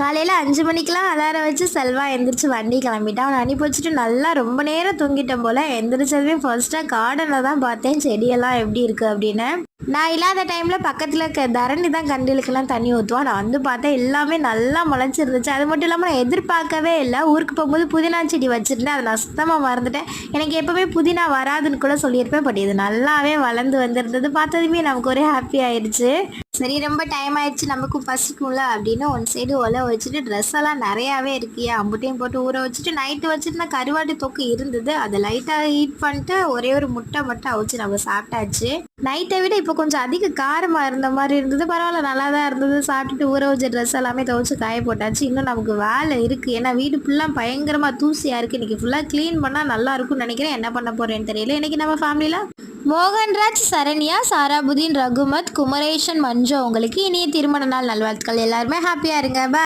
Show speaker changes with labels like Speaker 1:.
Speaker 1: காலையில் அஞ்சு மணிக்கெலாம் அலாரம் வச்சு செல்வா எந்திரிச்சு வண்டி கிளம்பிட்டான் அவனை அனுப்பி வச்சுட்டு நல்லா ரொம்ப நேரம் தூங்கிட்டேன் போல். எந்திரிச்சதுமே ஃபர்ஸ்ட்டாக கார்டனில் தான் பார்த்தேன். செடியெல்லாம் எப்படி இருக்குது அப்படின்னு. நான் இல்லாத டைமில் பக்கத்தில் இருக்க தரணி தான் கண்டிலுக்கெல்லாம் தண்ணி ஊற்றுவான் நான் வந்து பார்த்தேன் எல்லாமே நல்லா முளைச்சிருந்துச்சு. அது மட்டும் இல்லாமல் நான் எதிர்பார்க்கவே இல்லை. ஊருக்கு போகும்போது புதினா செடி வச்சுருந்தேன். அதை நான் சுத்தமாக மறந்துட்டேன். எனக்கு எப்போவுமே புதினா வராதுன்னு கூட சொல்லியிருப்பேன். பட் இது நல்லாவே வளர்ந்து வந்திருந்தது. பார்த்ததுமே நமக்கு ஒரே ஹாப்பி ஆயிடுச்சு. சரி ரொம்ப டைம் ஆயிடுச்சு நமக்கும் பசிக்கும்ல அப்படின்னு ஒன் சைடு ஒலை வச்சுட்டு ட்ரெஸ் எல்லாம் நிறையாவே இருக்கியா அம்புட்டையும் போட்டு ஊற வச்சுட்டு நைட்டு வச்சுட்டு நான் கருவாட்டு தொக்கு இருந்தது. அதை லைட்டாக ஹீட் பண்ணிட்டு ஒரே ஒரு முட்டை மட்டும் அவிச்சு நம்ம சாப்பிட்டாச்சு. நைட்டை விட இப்போ கொஞ்சம் அதிக காரமாக இருந்த மாதிரி இருந்தது. பரவாயில்ல நல்லா தான் இருந்தது. சாப்பிட்டுட்டு ஊற வச்ச ட்ரெஸ் எல்லாமே துவைச்சு காய போட்டாச்சு. இன்னும் நமக்கு வேலை இருக்குது ஏன்னா வீடு ஃபுல்லாக பயங்கரமாக தூசியாக இருக்குது இன்றைக்கி ஃபுல்லாக க்ளீன் பண்ணால் நல்லா இருக்கும்னு நினைக்கிறேன். என்ன பண்ண போகிறேன்னு தெரியல. இன்றைக்கி நம்ம ஃபேமிலியில் மோகன்ராஜ் சரண்யா சாராபுதீன் ரகுமத் குமரேஷன் மஞ்சு உங்களுக்கு இனிய திருமண நாள் நல்வாழ்த்துக்கள் எல்லாருமே ஹாப்பியாக இருங்க Bye.